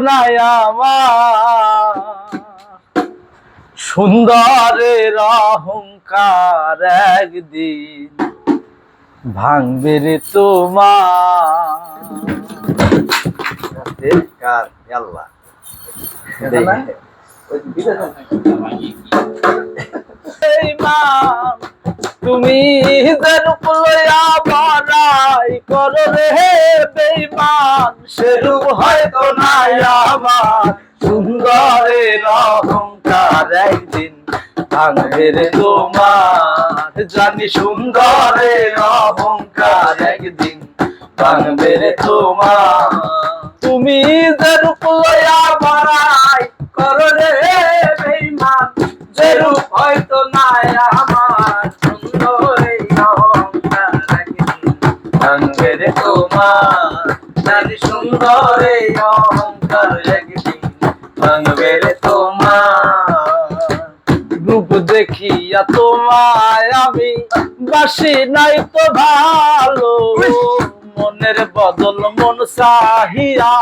নাই আমার সুন্দরের অহংকার একদিন ভাঙবে রে তোমার। আল্লাহ তুমি যেন লইয়া বাড়াই করো রে বেইমান সেরূপ হয়তো নাই আমার। সুন্দরের অহংকার একদিন ভাঙবে রে তোমার। জানি সুন্দরের অহংকার একদিন ভাঙবে রে তোমার। তুমি লইয়া বাড়াই করো রে বেইমান যেরূপ হয়তো নাই আমার ভাঙবে রে তোমার। জানি সুন্দর অহংকার একদিন ভাঙবে তোমার। রূপ দেখিয়া তোমায় আমি বাসি নাই তো ভালো। মনের বদল মন সাহিয়া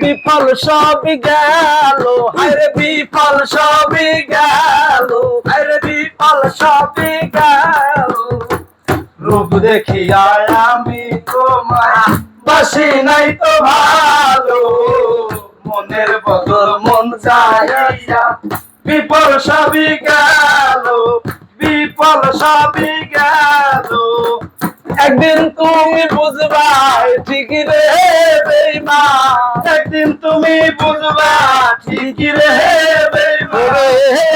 বিফল সবই গেল। হায়রে বিফল সবই গেল। হায়রে বিফল সবই গেল। রূপ দেখিয়া আমি বাসি নাই তো ভালো। মনের বদল মন সবই গেল সবই গেল। একদিন তুমি বুঝবা ঠিক রে বেইমান একদিন তুমি বুঝবা ঠিক রে বেইমান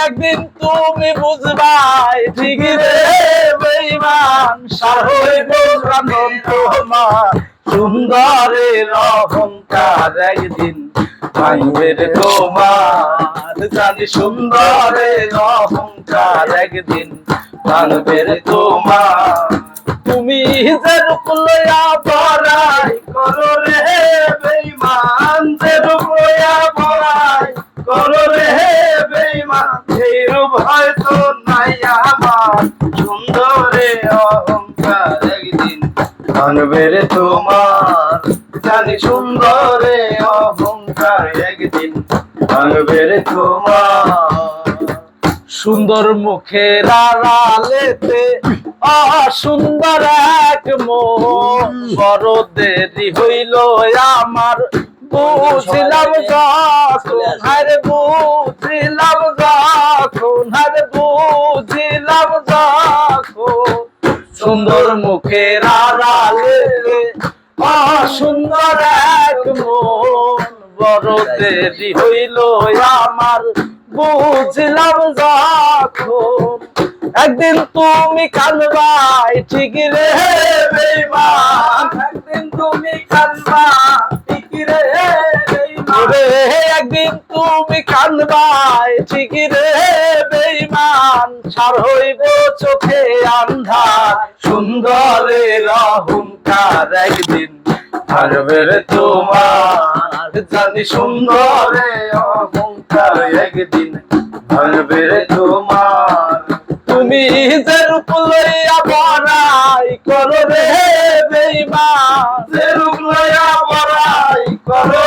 একদিন তুমি বুঝবা ঠিক রে সার হইব কানন তোমার অহংকার একদিন ভাঙবে রে তোমার। জানি সুন্দরের অহংকার একদিন ভাঙবে রে তোমার। তুমি যে রূপ লইয়া বড়াই করো রে বেইমান যে রূপ লইয়া বড়াই করো রে বেইমান সেই রূপ হয়তো সুন্দরে অহংকার একদিন। ভাঙবে তোমার জানি সুন্দরে অহংকার একদিন। ভাঙবে তোমার সুন্দর মুখের আড়ালেতে অসুন্দর এক মন। বড় দেরি হইল আমার, বুঝিলাম যখন হারে বুঝিলাম যখন হারে সুন্দর মুখের আড়ালে অসুন্দর এক মন বড় দেরি হইল আমার। বুঝলাম যখন একদিন তুমি কানবাই ঠিক রে বেইমান একদিন তুমি কানবা ঠিক রে একদিন তুমি কানবাই ঠিক রে বেইমান সার হইব চোখে আন্ধার। সুন্দরের অহংকার একদিন রে তোমার। জানি সুন্দরে অহংকার একদিন রে তোমার। তুমি যে রূপ লইয়া বড়াই করো রে বেইমান। যে রূপ লইয়া বড়াই করো